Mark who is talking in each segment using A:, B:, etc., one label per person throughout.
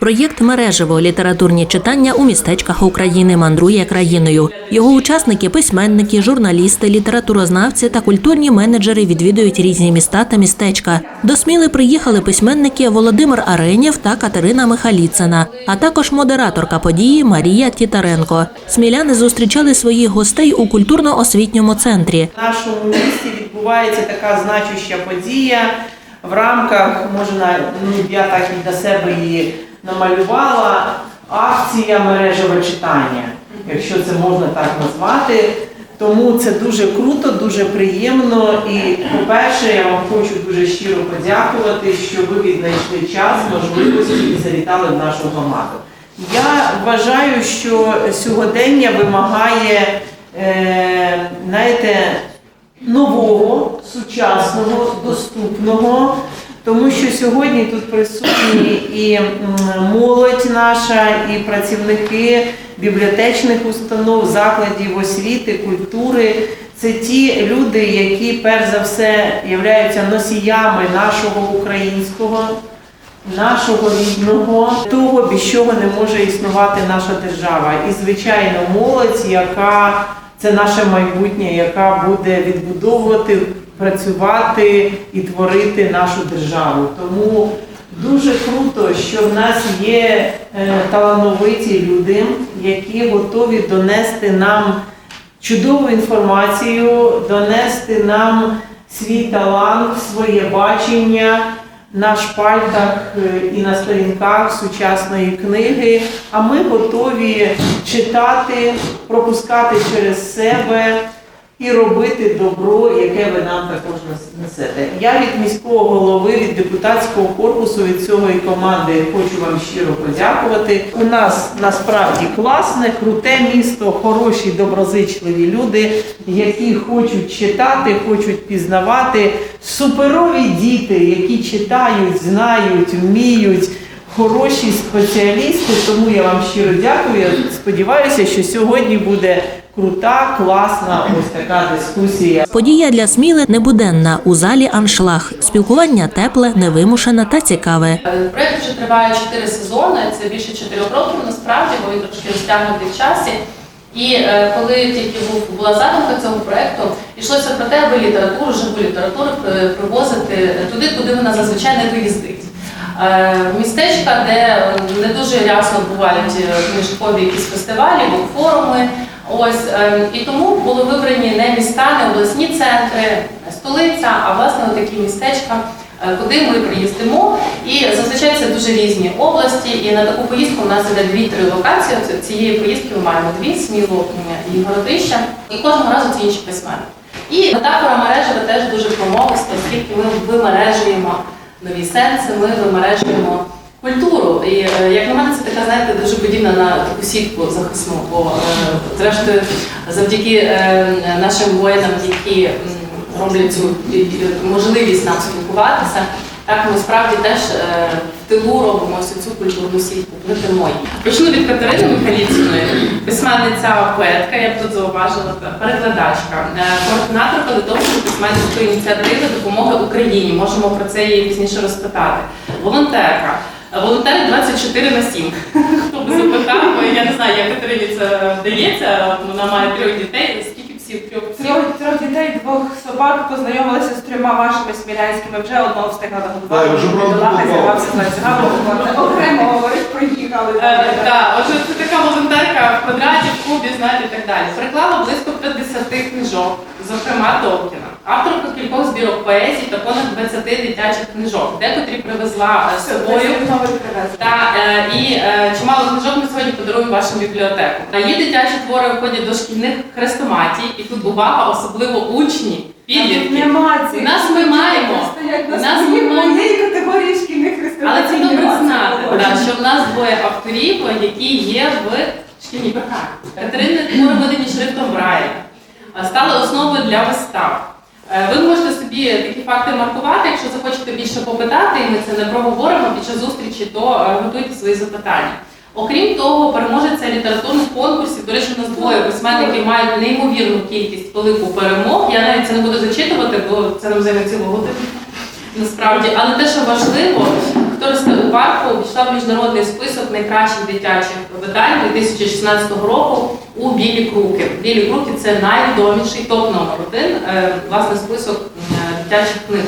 A: Проєкт мережево літературні читання у містечках України мандрує країною. Його учасники, письменники, журналісти, літературознавці та культурні менеджери відвідують різні міста та містечка. До Сміли приїхали письменники Володимир Аренєв та Катерина Михаліцина, а також модераторка події Марія Тітаренко. Сміляни зустрічали своїх гостей у культурно-освітньому центрі.
B: В нашому місті відбувається така значуща подія в рамках, можна, ну я так і для себе її намалювала, акція мережеве читання, якщо це можна так назвати. Тому це дуже круто, дуже приємно. І, по-перше, я вам хочу дуже щиро подякувати, що ви віднайшли час, можливості і завітали в нашу громаду. Я вважаю, що сьогодення вимагає, е, знаєте, нового, сучасного, доступного, тому що сьогодні тут присутні і молодь наша, і працівники бібліотечних установ, закладів освіти, культури. Це ті люди, які перш за все являються носіями нашого українського, нашого рідного, того, без чого не може існувати наша держава. І, звичайно, молодь, яка це наше майбутнє, яка буде відбудовувати, працювати і творити нашу державу. Тому дуже круто, що в нас є е, талановиті люди, які готові донести нам чудову інформацію, донести нам свій талант, своє бачення на шпальтах е, і на сторінках сучасної книги. А ми готові читати, пропускати через себе і робити добро, яке ви нам також несете. Я від міського голови, від депутатського корпусу, від цього команди хочу вам щиро подякувати. У нас насправді класне, круте місто, хороші, доброзичливі люди, які хочуть читати, хочуть пізнавати. Суперові діти, які читають, знають, вміють. Хороші спеціалісти, тому я вам щиро дякую. Я сподіваюся, що сьогодні буде крута, класна ось така дискусія.
A: Подія для Сміли небуденна у залі аншлаг. Спілкування тепле, невимушене та цікаве.
C: Е, Проект вже триває 4 сезони, це більше 4 років насправді, бо він трошки розтягнутий в часі. І е, коли тільки був була задумка цього проекту, йшлося про те, аби літературу, живу літературу е, привозити туди, куди вона зазвичай не виїздить. Е, Містечка, де не дуже рясно бувають е, книжкові якісь фестивалі, форуми. Ось е, і тому були вибрані не міста, не обласні центри, не столиця, а власне такі містечка, е, куди ми приїздимо. І зазвичай це дуже різні області. І на таку поїздку у нас іде дві-три локації. Цієї поїздки ми маємо дві сміло і городища. І кожного разу це інші письменники. І метафора мережева теж дуже промовиста, оскільки ми вимережуємо нові сенси, ми вимережуємо культуру. І е, як на мене, це така, знаєте, дуже подібна на таку сітку захисну. Бо е, зрештою, завдяки е, нашим воїнам, які роблять цю можливість нам спілкуватися. Так, ми справді теж в тилу робимо ось цю культурну сітку. Плетемо її. Почну від Катерини Михайлівської, письменниця поетка, я б тут зауважила, перекладачка, е, координаторка Литовської письменницької ініціативи допомоги Україні. Можемо про це її пізніше розпитати. Волонтерка. Волонтери 24 на 7. Хто би запитав, я не знаю, як Катерині це вдається. Вона має трьох дітей. Псів? Трьох?
D: Трьох, трьох дітей, двох собак познайомилася з трьома вашими смілянськими, вже одного встигла нагодувати.
E: Так, вже правда
D: Бідолаха
E: попала.
D: зірвався з цікаво, окремо говорить, поїхали.
C: Е, Так, отже, це така волонтерка в квадраті, в кубі, знаєте, і так далі. Переклала близько 50 книжок, зокрема Толкіна. Авторка кількох збірок поезій та понад 20 дитячих книжок, декотрі привезла е, з собою. Та е, і е, чимало книжок ми сьогодні подаруємо вашим бібліотеку. Та її дитячі твори входять до шкільних хрестоматій, і тут увага, особливо учні, підлітки. У нас ми маємо. Нас ми маємо.
D: категорії шкільних.
C: Але це добре знати, да, що в нас двоє авторів, які є в шкільній програмі. Катерини твори шрифтом Брайля, а стали основою для вистав. Е, Ви можете собі такі факти маркувати, якщо захочете більше попитати, і ми це не проговоримо під час зустрічі, то е, готуйте свої запитання. Окрім того, переможеця літературних конкурсів, до речі, у нас двоє письменників мають неймовірну кількість велику перемог. Я навіть це не буду зачитувати, бо це нам займе цілу годину насправді. Але те, що важливо, Акторська у парку увійшла в міжнародний список найкращих дитячих видань 2016 року у Білі Круки. Білі Круки це найвідоміший топ номер один, е, власне, список е, дитячих книг.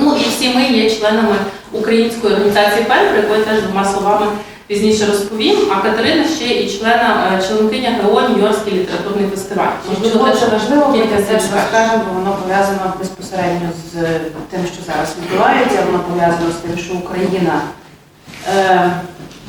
C: Ну і всі ми є членами української організації ПЕН, про яку я теж двома словами пізніше розповім. А Катерина ще і члена е, членкиня ГО Нью-Йоркський літературний фестиваль.
D: Можливо, це важливо, ми
C: скажеш.
D: розкажемо, бо воно пов'язано безпосередньо з тим, що зараз відбувається. Воно пов'язано з тим, що Україна е,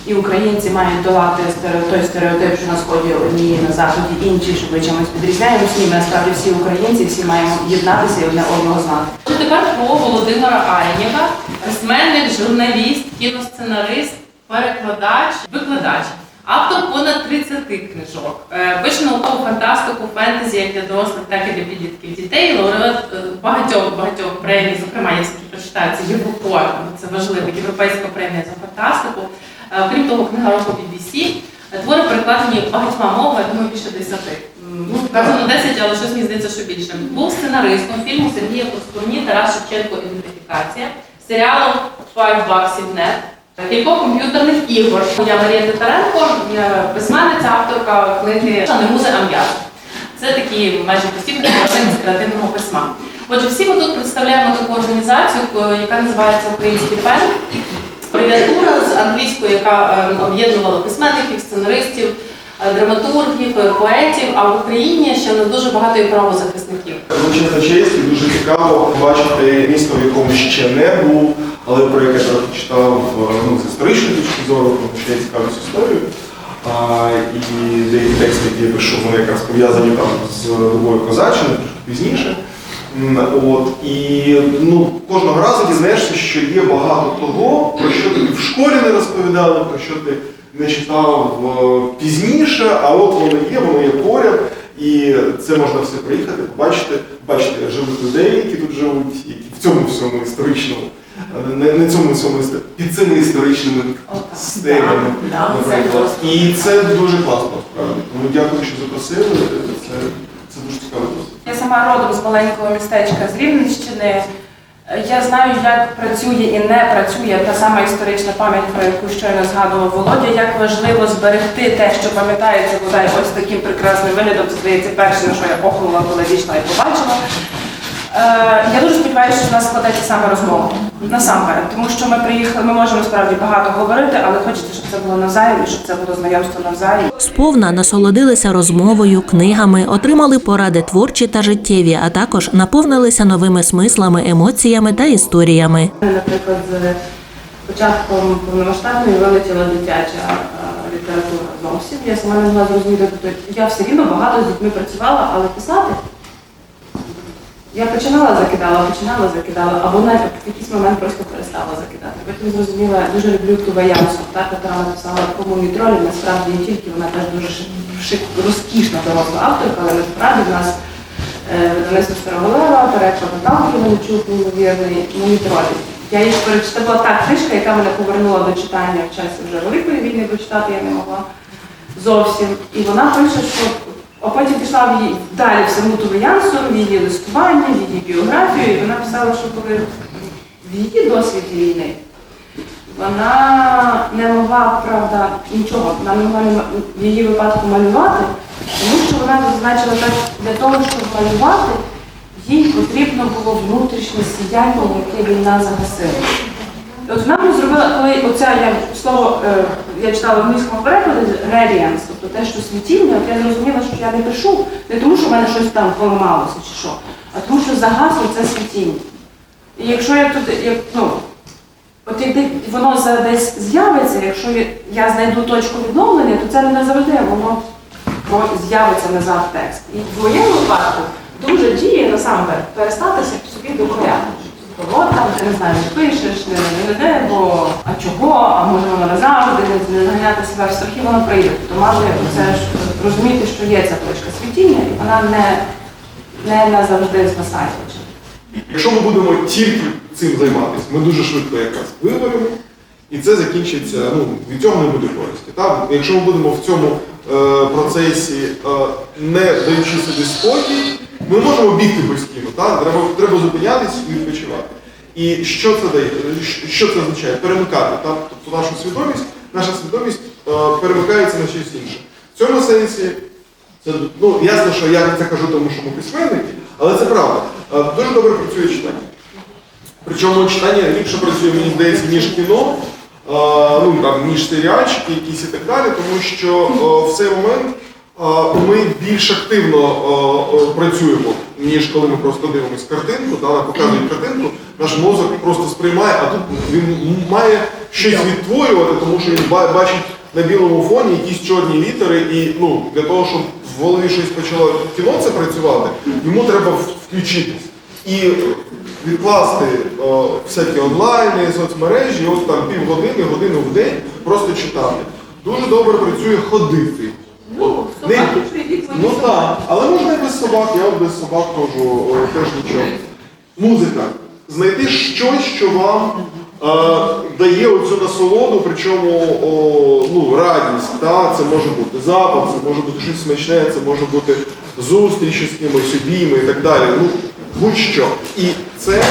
D: і українці мають долати стереотип, той стереотип, що на сході одні, на заході інші, що ми чимось відрізняємося. Ні, насправді всі українці, всі маємо єднатися і одне одного знати.
C: Тепер про Володимира Арєнєва, письменник, журналіст, кіносценарист, перекладач, викладач. Автор понад 30 книжок. Е, Пише наукову фантастику, фентезі як для дорослих, так і для підлітків дітей. Лауреат е, багатьох багатьох премій, зокрема, я скільки прочитаю, це Європор, це важливо, Європейська премія за фантастику. Е, Крім того, книга року BBC. Твори перекладені багатьма мовами, я думаю, більше 10. М, Ну, вказано 10, але щось мені здається, що більше. Був сценаристом фільму Сергія Проскурні Тарас Шевченко Ідентифікація, серіалу «Five Bucks in Net», кількох комп'ютерних ігор. Я Марія Титаренко, я письменниця, авторка книги «Музи Ам'яз». Це такі майже постійні з креативного письма. Отже, всі ми тут представляємо таку організацію, яка називається Український пен. Абревіатура з англійської, яка е, об'єднувала письменників, сценаристів, е, драматургів, е, поетів, а в Україні ще не дуже багато і правозахисників.
E: Величезна честь і дуже цікаво бачити місто, в якому ще не був, але про яке трохи читав ну, з історичної точки зору, тому що я цікавлюсь історією. А, і деякі тексти, які я пишу, вони якраз пов'язані там з добою Козаччини, трошки пізніше. От, і ну, кожного разу дізнаєшся, що є багато того, про що тобі в школі не розповідали, про що ти не читав е, пізніше, а от воно є, воно є поряд. І це можна все приїхати, побачити, бачити живих людей, які тут живуть, які в цьому всьому історичному, е, не, не цьому всьому під цими історичними стелями, наприклад. І це дуже класно справді. Тому дякую, що запросили. Це, це дуже цікаво.
D: Я сама родом з маленького містечка з Рівненщини. Я знаю, як працює і не працює та сама історична пам'ять, про яку щойно згадував Володя, як важливо зберегти те, що пам'ятається бодай ось таким прекрасним виглядом. Здається перше, на що я охнула, коли дійшла і побачила. Е, Я дуже сподіваюся, що в нас складеться саме розмова насамперед, тому що ми приїхали, ми можемо справді багато говорити, але хочеться, щоб це було навзаєм, і щоб це було знайомство навзаєм.
A: Сповна насолодилися розмовою, книгами, отримали поради творчі та життєві, а також наповнилися новими смислами, емоціями та історіями.
D: Наприклад, з початком повномасштабної вилетіла дитяча е, література зовсім. Я сама не могла зрозуміти, тобто я все рівно багато з дітьми працювала, але писати. Я починала закидала, починала закидала, або навіть в якийсь момент просто перестала закидати. Потім зрозуміла, я дуже люблю Тува Янсу, та, яка написала кому тролі, насправді не тільки вона теж дуже шик, розкішна доросла авторка, але насправді в нас е, Староголева, переклад Наталки Іванчук, неймовірний, мої тролі. Я їх перечитала, та книжка, яка мене повернула до читання в часі вже великої війни, бо читати я не могла зовсім. І вона пише, що а потім пішла в її далі в саму Туве в її листування, в її біографію, і вона писала, що коли в її досвіді війни вона не могла, правда, нічого, вона не могла в її випадку малювати, тому що вона зазначила так, для того, щоб малювати, їй потрібно було внутрішнє сіяння, яке війна загасила. І От вона зробила, коли оця я слово е, я читала в англійському перекладі radiance, тобто те, що світіння, от я зрозуміла, що я не пишу не тому, що в мене щось там поламалося чи що, а тому, що загасло це світіння. І якщо я тут, як, ну, от як воно за десь з'явиться, якщо я- знайду точку відновлення, то це не завжди воно з'явиться назад текст. І в моєму випадку дуже діє насамперед перестатися собі докоряти. Там, ти не знаю, не пишеш, не, не, бо а чого, а може воно назавжди, не, не наганяти себе в страхи, воно прийде. Тобто мали це ж розуміти, що є ця точка світіння, і вона не, не назавжди згасає.
E: Якщо ми будемо тільки цим займатися, ми дуже швидко якраз вигоримо, і це закінчиться, ну, від цього не буде користі. Так? Якщо ми будемо в цьому е, процесі е, не даючи собі спокій, ми можемо бігти постійно, так? Треба, треба зупинятися і відпочивати. І що це дає? Що це означає? Перемикати. Так? Тобто нашу свідомість, наша свідомість е, перемикається на щось інше. В цьому сенсі це ну ясно, що я це кажу, тому що ми письменники, але це правда. Е, Дуже добре працює читання. Причому читання ліпше працює, мені здається, ніж кіно, е, ну там ніж серіальчики якісь і так далі, тому що е, в цей момент ми більш активно працюємо, ніж коли ми просто дивимося картинку, да, нам показують картинку, наш мозок просто сприймає, а тут він має щось відтворювати, тому що він бачить на білому фоні якісь чорні літери, і ну, для того, щоб в голові щось почало кіно це працювати, йому треба включитись. І відкласти о, всякі онлайни, соцмережі, от там півгодини, годину в день просто читати. Дуже добре працює ходити.
D: Ну,
E: Не-
D: собаки прийдіть,
E: Ну так, але можна і без собак, я от без собак ходжу, о, теж нічого. Музика. Знайти щось, що вам е, дає оцю насолоду, причому о, ну, радість. Та? Це може бути запах, це може бути щось смачне, це може бути зустрічі з кимось, обійми і так далі. Ну, будь-що. І це,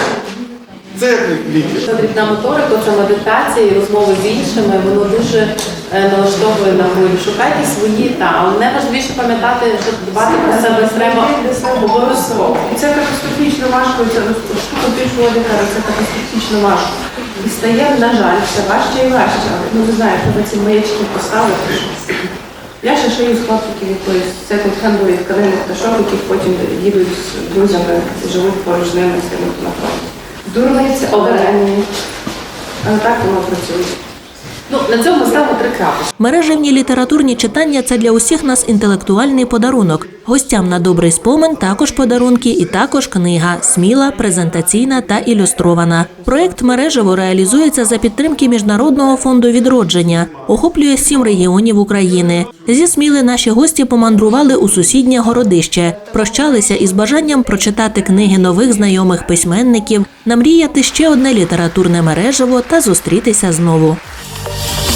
E: це як ліки.
F: Це дрібна моторика, це медитація і розмови з іншими, воно дуже е, налаштовує на волю. Шукайте свої, та, але найважливіше пам'ятати, що дбати про себе треба обов'язково.
D: І це катастрофічно важко, це штука більшого лікаря, це катастрофічно важко. І стає, на жаль, все важче і важче. Ну, ви знаєте, ви ці маячки поставити. Я ще шию з хлопчиків якоїсь секонд-хендової тканини пташок, яких потім їдуть з друзями живуть поруч з ними з тими на фронті. Дурниці, оберені. Але так воно працює.
F: Ну, на цьому ставимо три крапки.
A: Мережевні літературні читання це для усіх нас інтелектуальний подарунок. Гостям на добрий спомин також подарунки і також книга сміла, презентаційна та ілюстрована. Проект мережево реалізується за підтримки Міжнародного фонду відродження, охоплює сім регіонів України. Зі сміли наші гості помандрували у сусіднє городище, прощалися із бажанням прочитати книги нових знайомих письменників, намріяти ще одне літературне мережево та зустрітися знову. Bye.